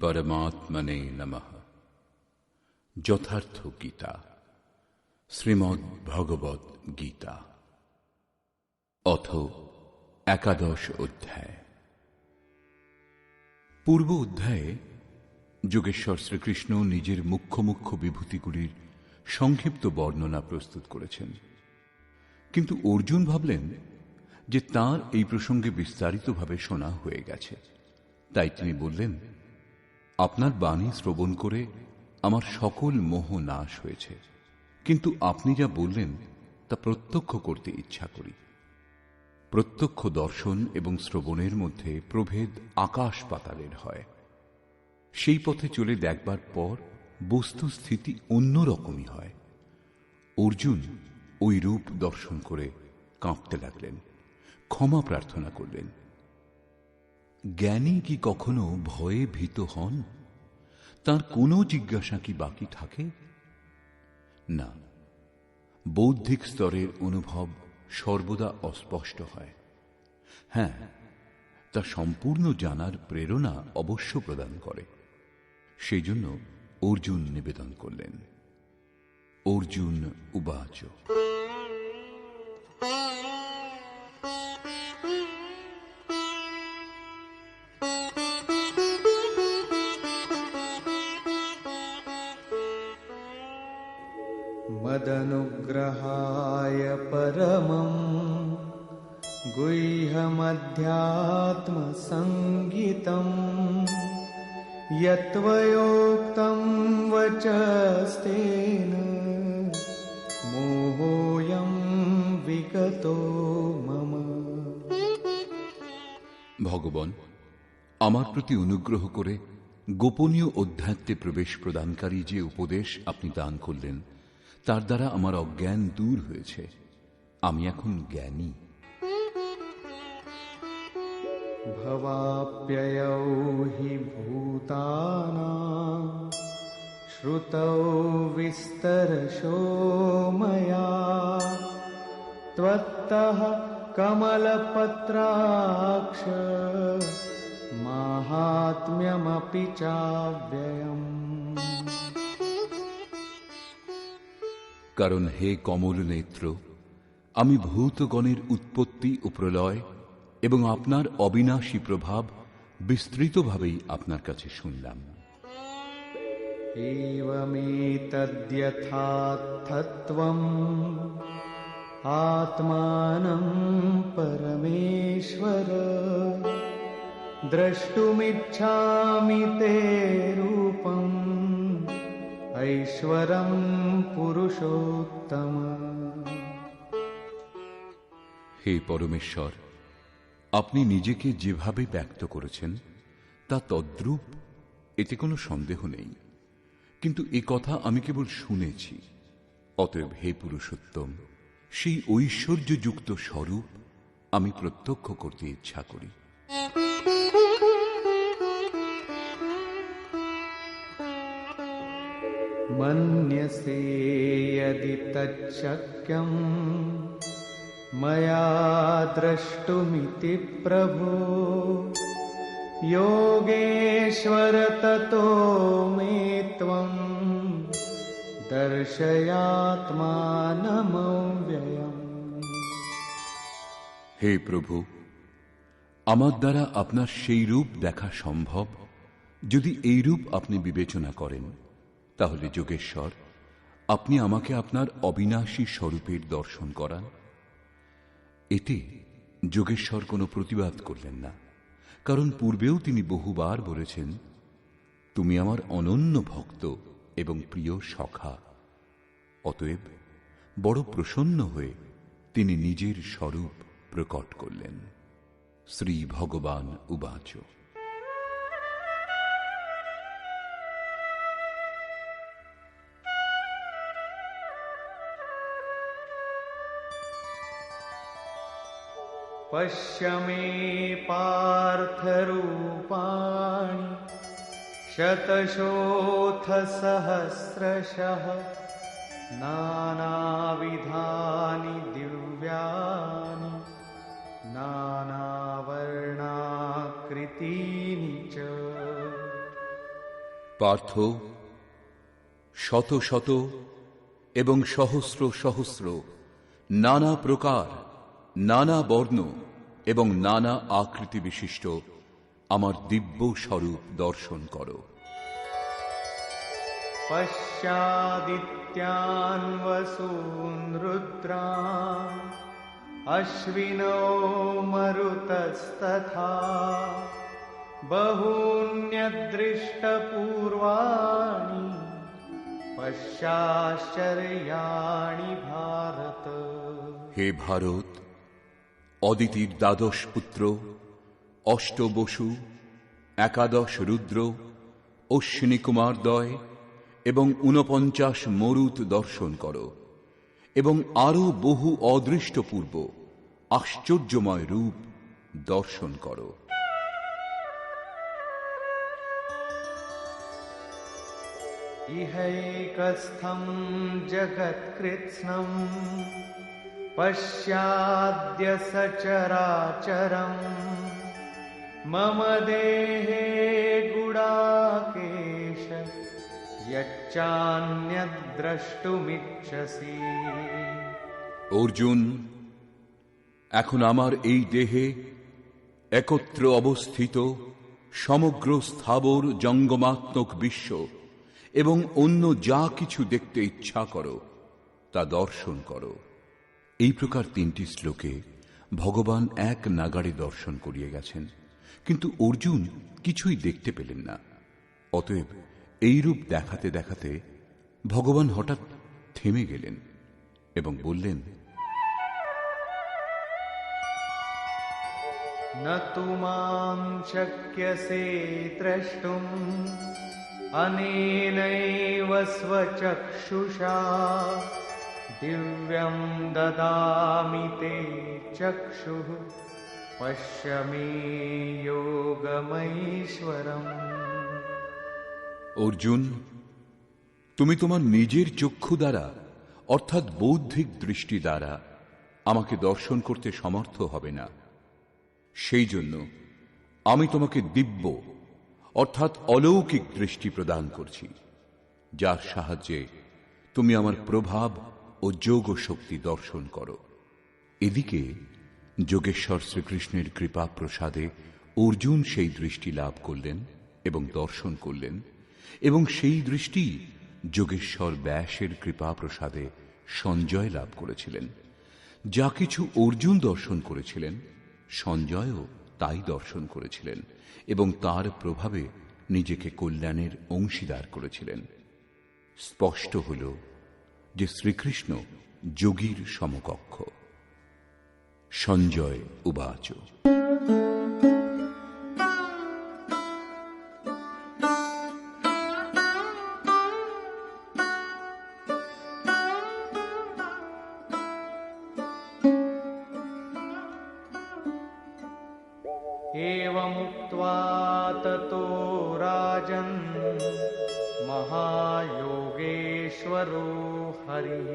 পরমাত্মনে নমঃ যথার্থ গীতা শ্রীমদ্ ভগবত গীতা। অথ একাদশ অধ্যায়। পূর্ব অধ্যায়ে যোগেশ্বর শ্রীকৃষ্ণ নিজের মুখ্য মুখ্য বিভূতিগুলির সংক্ষিপ্ত বর্ণনা প্রস্তুত করেছেন। কিন্তু অর্জুন ভাবলেন যে তার এই প্রসঙ্গে বিস্তারিতভাবে শোনা হয়ে গেছে। তাই তিনি বললেন আপনার বাণী শ্রবণ করে আমার সকল মোহ নাশ হয়েছে। কিন্তু আপনি যা বললেন, তা প্রত্যক্ষ করতে ইচ্ছা করি। প্রত্যক্ষ দর্শন এবং শ্রবণের মধ্যে প্রভেদ আকাশ পাতালের হয়। সেই পথে চলে দেখবার পর বস্তুস্থিতি অন্যরকমই হয়। অর্জুন ওই রূপ দর্শন করে কাঁপতে লাগলেন, ক্ষমা প্রার্থনা করলেন। জ্ঞানী কি কখনো ভয়ে ভীত হন? তার কোনো জিজ্ঞাসা কি বাকি থাকে? না। বৌদ্ধিক স্তরের অনুভব সর্বদা অস্পষ্ট হয়। হ্যাঁ তা সম্পূর্ণ জানার প্রেরণা অবশ্য প্রদান করে। সেই জন্য অর্জুন নিবেদন করলেন। অর্জুন উবাচ। मदनुग्रहाय परमम् गुह्यमध्यात्मसङ्गीतम् यत्त्वयोक्तं वचस्तेन मोहोऽयं विगतो मम ভগবান আমার প্রতি অনুগ্রহ করে গোপনীয় অধ্যাত্মে প্রবেশ প্রদানকারী যে উপদেশ আপনি দান করলেন তার দ্বারা আমার অজ্ঞান দূর হয়েছে। আমি এখন জ্ঞানী। ভবাপ্যয় হি ভূতানা, শ্রুত বিস্তর ময়া। ত্বত্ত কমলপত্রাক্ষ, মাহাত্ম্যমপি চাব্যয়ম কারণ হে কমল নেত্র আমি ভূতগণের উৎপত্তি ও প্রলয় এবং আপনার অবিনাশী প্রভাব বিস্তৃতভাবেই আপনার কাছে শুনলাম एवमेतद्यथार्थत्वम् आत्मानं परमेश्वर द्रष्टुमिच्छामि ते रूपम् ऐश्वरं पुरुषोत्तम হে পরমেশ্বর আপনি নিজেকে যেভাবে ব্যক্ত করেছেন তা তদ্রূপ এতে কোনো সন্দেহ নেই কিন্তু এ কথা আমি কেবল শুনেছি অতএব হে পুরুষোত্তম সেই ঐশ্বর্যযুক্ত স্বরূপ আমি প্রত্যক্ষ করতে ইচ্ছা করি मन्यसे यदि तच्छक्यम् मया द्रष्टुमिति प्रभो योगेश्वर ततो मे त्वम् दर्शयात्मानमव्ययम् হে প্রভু আমার দ্বারা আপনার সেই রূপ দেখা সম্ভব যদি এই রূপ আপনি বিবেচনা করেন তাহলে যোগেশ্বর, আপনি আমাকে আপনার অবিনাশী স্বরূপের দর্শন করান। এতে যোগেশ্বর কোনো প্রতিবাদ করলেন না, কারণ পূর্বেও তিনি বহুবার বলেছেন, তুমি আমার অনন্য ভক্ত এবং প্রিয় সখা। অতএব বড় প্রসন্ন হয়ে তিনি নিজের স্বরূপ প্রকট করলেন। শ্রী ভগবান উবাচ। पश्य मे पार्थरूपाणि शतशोऽथसहस्रशः नानाविधानि दिव्यानि नानावर्णाकृतीनि च পার্থ শত শত এবং সহস্র সহস্র নানা প্রকার নানা বর্ণ এবং নানা আকৃতি বিশিষ্ট আমার দিব্য স্বরূপ দর্শন করো पश्यादित्यान् वसून् रुद्रान् अश्विनो मरुतस्तथा बहून्यदृष्टपूर्वाणि पश्याश्चर्याणि भारत হে ভারত অদিতির দ্বাদশ পুত্র অষ্ট বসু একাদশ রুদ্র, অশ্বিনী কুমারদ্বয় এবং ঊনপঞ্চাশ মরুত দর্শন কর এবং আরও বহু অদৃষ্টপূর্ব, আশ্চর্যময় রূপ দর্শন করো। ইহৈকস্থম জগৎকৃৎস্নম। पश्याद्य सचराचरम् मम देहे गुडाकेश यच्चान्यद्द्रष्टुमिच्छसि অর্জুন এখন আমার এই দেহে একত্র অবস্থিত সমগ্র স্থাবর জঙ্গমাত্মক বিশ্ব এবং অন্য যা কিছু দেখতে ইচ্ছা করো তা দর্শন করো এই প্রকার তিনটি শ্লোকে ভগবান এক নাগাড়ে দর্শন করিয়ে গেছেন কিন্তু অর্জুন কিছুই দেখতে পেলেন না অতএব এই রূপ দেখাতে দেখাতে ভগবান হঠাৎ থেমে গেলেন এবং বললেন न तु मां शक्यसे द्रष्टुम् अनेनैव स्वचक्षुषा दिव्यं ददामि ते चक्षुः पश्य मे योगमैश्वरम् অর্জুন তুমি তোমার নিজের চক্ষু দ্বারা অর্থাৎ বৌদ্ধিক দৃষ্টি দ্বারা আমাকে দর্শন করতে সমর্থ হবে না সেই জন্য আমি তোমাকে দিব্য অর্থাৎ অলৌকিক দৃষ্টি প্রদান করছি যার সাহায্যে তুমি আমার প্রভাব ও যোগ শক্তি দর্শন করো। এদিকে যোগেশ্বর শ্রীকৃষ্ণের কৃপা প্রসাদে অর্জুন সেই দৃষ্টি লাভ করলেন এবং দর্শন করলেন এবং সেই দৃষ্টি যোগেশ্বর ব্যাসের কৃপা প্রসাদে সঞ্জয় লাভ করেছিলেন। যা কিছু অর্জুন দর্শন করেছিলেন, সঞ্জয়ও তাই দর্শন করেছিলেন এবং তার প্রভাবে নিজেকে কল্যাণের অংশীদার করেছিলেন। স্পষ্ট হল যে শ্রীকৃষ্ণ যোগীর সমকক্ষ সঞ্জয় উবাচ एवमुक्त्वा ततो राजन् महायोगेश्वरो हरिः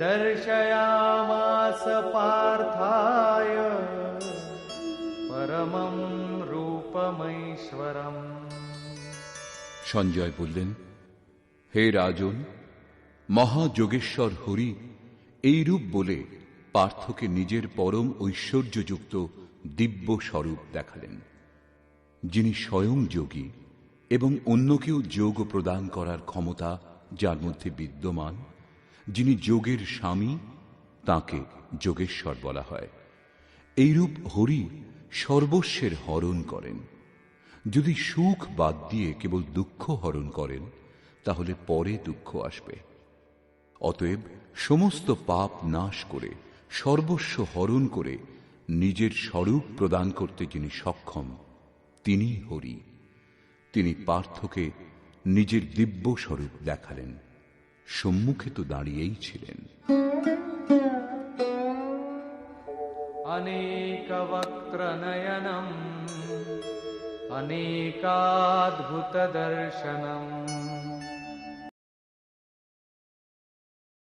दर्शयामास पार्थाय परमं रूपमैश्वरम् সঞ্জয় বললেন হে রাজন মহাযোগেশ্বর হরি এই রূপ বলে পার্থকে নিজের পরম ঐশ্বর্যযুক্ত দিব্য স্বরূপ দেখালেন যিনি স্বয়ং যোগী এবং অন্যকেও যোগ প্রদান করার ক্ষমতা যার মধ্যে বিদ্যমান, যিনি যোগের স্বামী, তাকে যোগেশ্বর বলা হয়। এইরূপ হরি সর্বস্বের হরণ করেন। যদি সুখ বাদ দিয়ে কেবল দুঃখ হরণ করেন, তাহলে পরে দুঃখ আসবে। অতএব সমস্ত পাপ নাশ করে, সর্বস্ব হরণ করে নিজের স্বরূপ প্রদান করতে যিনি সক্ষম তিনি হরি। তিনি পার্থকে নিজের দিব্য স্বরূপ দেখালেন সম্মুখে তো দাঁড়িয়েই ছিলেন अनेकवक्त्रनयनम् अनेकाद्भुतदर्शनम्